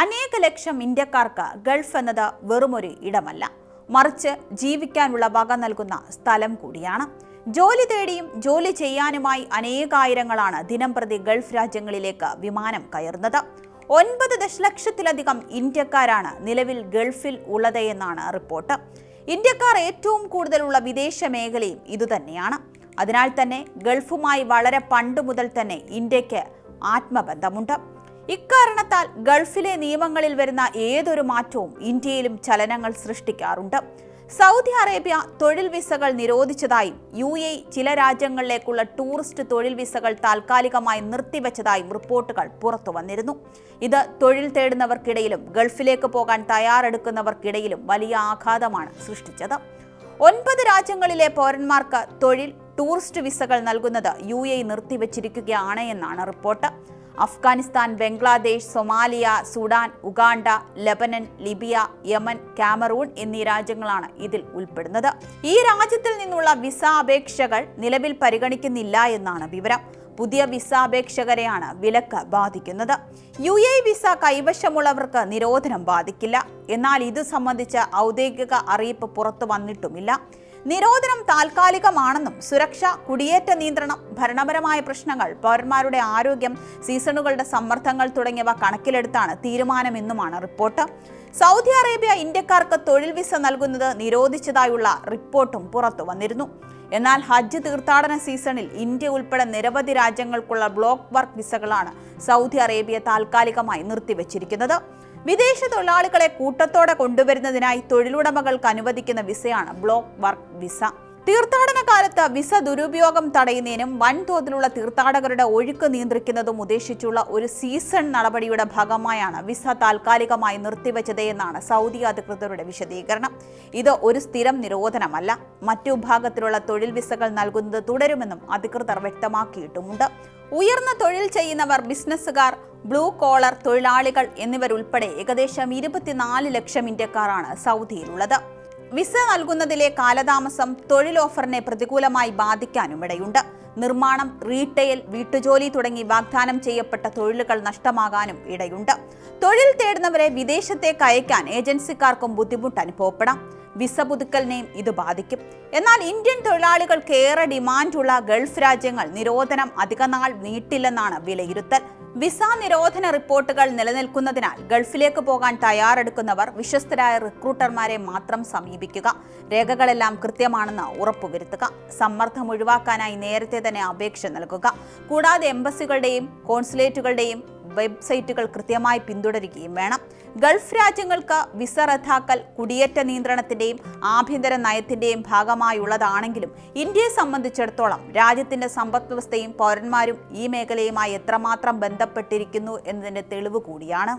അനേക ലക്ഷം ഇന്ത്യക്കാർക്ക് ഗൾഫ് എന്നത് വെറുമൊരു ഇടമല്ല. മറിച്ച് ജീവിക്കാനുള്ള വക നൽകുന്ന സ്ഥലം കൂടിയാണ്. ജോലി തേടിയും ജോലി ചെയ്യാനുമായി അനേകായിരങ്ങളാണ് ദിനംപ്രതി ഗൾഫ് രാജ്യങ്ങളിലേക്ക് വിമാനം കയറുന്നത്. ഒൻപത് ദശലക്ഷത്തിലധികം ഇന്ത്യക്കാരാണ് നിലവിൽ ഗൾഫിൽ ഉള്ളത് എന്നാണ് റിപ്പോർട്ട്. ഇന്ത്യക്കാർ ഏറ്റവും കൂടുതലുള്ള വിദേശ മേഖലയും ഇതുതന്നെയാണ്. അതിനാൽ തന്നെ ഗൾഫുമായി വളരെ പണ്ട് മുതൽ തന്നെ ഇന്ത്യയ്ക്ക് ആത്മബന്ധമുണ്ട്. ഇക്കാരണത്താൽ ഗൾഫിലെ നിയമങ്ങളിൽ വരുന്ന ഏതൊരു മാറ്റവും ഇന്ത്യയിലും ചലനങ്ങൾ സൃഷ്ടിക്കാറുണ്ട്. സൗദി അറേബ്യ തൊഴിൽ വിസകൾ നിരോധിച്ചതായും യു എ ചില രാജ്യങ്ങളിലേക്കുള്ള ടൂറിസ്റ്റ് തൊഴിൽ വിസകൾ താൽക്കാലികമായി നിർത്തിവെച്ചതായും റിപ്പോർട്ടുകൾ പുറത്തു വന്നിരുന്നു. ഇത് തൊഴിൽ തേടുന്നവർക്കിടയിലും ഗൾഫിലേക്ക് പോകാൻ തയ്യാറെടുക്കുന്നവർക്കിടയിലും വലിയ ആഘാതമാണ് സൃഷ്ടിച്ചത്. ഒൻപത് രാജ്യങ്ങളിലെ പൗരന്മാർക്ക് തൊഴിൽ ടൂറിസ്റ്റ് വിസകൾ നൽകുന്നത് യു എ നിർത്തിവച്ചിരിക്കുകയാണ് എന്നാണ് report. Afghanistan Bangladesh Somalia Sudan Uganda Lebanon Libya Yemen Cameroon എന്നീ രാജ്യങ്ങളാണ് ഇതിൽ ഉൾപ്പെടുന്നത്. ഈ രാജ്യത്തിൽ നിന്നുള്ള വിസ അപേക്ഷകൾ നിലവിൽ പരിഗണിക്കുന്നില്ല എന്നാണ് വിവരം. പുതിയ വിസ അപേക്ഷകരെയാണ് വിലക്ക് ബാധിക്കുന്നത്. യു എ വിസ കൈവശമുള്ളവർക്ക് നിരോധനം ബാധിക്കില്ല. എന്നാൽ ഇത് സംബന്ധിച്ച ഔദ്യോഗിക അറിയിപ്പ് പുറത്തു വന്നിട്ടുമില്ല. നിരോധനം താൽക്കാലികമാണെന്നും സുരക്ഷ കുടിയേറ്റ നിയന്ത്രണം ഭരണപരമായ പ്രശ്നങ്ങൾ പൗരന്മാരുടെ ആരോഗ്യം സീസണുകളുടെ സമ്മർദ്ദങ്ങൾ തുടങ്ങിയവ കണക്കിലെടുത്താണ് തീരുമാനമെന്നുമാണ് റിപ്പോർട്ട്. സൗദി അറേബ്യ ഇന്ത്യക്കാർക്ക് തൊഴിൽ വിസ നൽകുന്നത് നിരോധിച്ചതായുള്ള റിപ്പോർട്ടും പുറത്തു വന്നിരുന്നു. എന്നാൽ ഹജ്ജ് തീർത്ഥാടന സീസണിൽ ഇന്ത്യ ഉൾപ്പെടെ നിരവധി രാജ്യങ്ങൾക്കുള്ള ബ്ലോക്ക് വർക്ക് വിസകളാണ് സൗദി അറേബ്യ താൽക്കാലികമായി നിർത്തിവച്ചിരിക്കുന്നത്. വിദേശ തൊഴിലാളികളെ കൂട്ടത്തോടെ കൊണ്ടുവരുന്നതിനായി തൊഴിലുടമകൾക്ക് അനുവദിക്കുന്ന വിസയാണ് ബ്ലോക്ക് വർക്ക് വിസ. തീർത്ഥാടന കാലത്ത് വിസ ദുരുപയോഗം തടയുന്നതിനും വൻതോതിലുള്ള തീർത്ഥാടകരുടെ ഒഴുക്ക് നിയന്ത്രിക്കുന്നതും ഉദ്ദേശിച്ചുള്ള ഒരു സീസൺ നടപടിയുടെ ഭാഗമായാണ് വിസ താൽക്കാലികമായി നിർത്തിവച്ചത് എന്നാണ് സൗദി അധികൃതരുടെ വിശദീകരണം. ഇത് ഒരു സ്ഥിരം നിരോധനമല്ല. മറ്റു വിഭാഗത്തിലുള്ള തൊഴിൽ വിസകൾ നൽകുന്നത് തുടരുമെന്നും അധികൃതർ വ്യക്തമാക്കിയിട്ടുമുണ്ട്. ഉയർന്ന തൊഴിൽ ചെയ്യുന്നവർ ബിസിനസ്സുകാർ ബ്ലൂ കോളർ തൊഴിലാളികൾ എന്നിവരുൾപ്പെടെ ഏകദേശം ഇരുപത്തിനാല് ലക്ഷം ഇന്ത്യക്കാരാണ് സൗദിയിലുള്ളത്. വിസ നൽകുന്നതിലെ കാലതാമസം തൊഴിൽ ഓഫറിനെ പ്രതികൂലമായി ബാധിക്കാനും ഇടയുണ്ട് നിർമ്മാണം റീറ്റെയിൽ വീട്ടുജോലി തുടങ്ങി വാഗ്ദാനം ചെയ്യപ്പെട്ട തൊഴിലുകൾ നഷ്ടമാകാനും ഇടയുണ്ട്. തൊഴിൽ തേടുന്നവരെ വിദേശത്തേക്ക് അയക്കാൻ ഏജൻസിക്കാർക്കും ബുദ്ധിമുട്ട് അനുഭവപ്പെടാം. വിസ പുതുക്കലിനെയും ഇത് ബാധിക്കും. എന്നാൽ ഇന്ത്യൻ തൊഴിലാളികൾക്ക് ഏറെ ഡിമാൻഡുള്ള ഗൾഫ് രാജ്യങ്ങൾ നിരോധനം അധികനാൾ നീട്ടില്ലെന്നാണ് വിലയിരുത്തൽ. വിസ നിരോധന റിപ്പോർട്ടുകൾ നിലനിൽക്കുന്നതിനാൽ ഗൾഫിലേക്ക് പോകാൻ തയ്യാറെടുക്കുന്നവർ വിശ്വസ്തരായ റിക്രൂട്ടർമാരെ മാത്രം സമീപിക്കുക. രേഖകളെല്ലാം കൃത്യമാണെന്ന് ഉറപ്പുവരുത്തുക. സമ്മർദ്ദം ഒഴിവാക്കാനായി നേരത്തെ തന്നെ അപേക്ഷ നൽകുക. കൂടാതെ എംബസികളുടെയും കോൺസുലേറ്റുകളുടെയും വെബ്സൈറ്റുകൾ കൃത്യമായി പിന്തുടരുകയും വേണം. ഗൾഫ് രാജ്യങ്ങൾക്ക് വിസ റദ്ദാക്കൽ കുടിയേറ്റ നിയന്ത്രണത്തിന്റെയും ആഭ്യന്തര നയത്തിന്റെയും ഭാഗമായുള്ളതാണെങ്കിലും ഇന്ത്യയെ സംബന്ധിച്ചിടത്തോളം രാജ്യത്തിന്റെ സമ്പദ്വ്യവസ്ഥയും പൗരന്മാരും ഈ മേഖലയുമായി എത്രമാത്രം ബന്ധപ്പെട്ടിരിക്കുന്നു എന്നതിന്റെ തെളിവ് കൂടിയാണ്.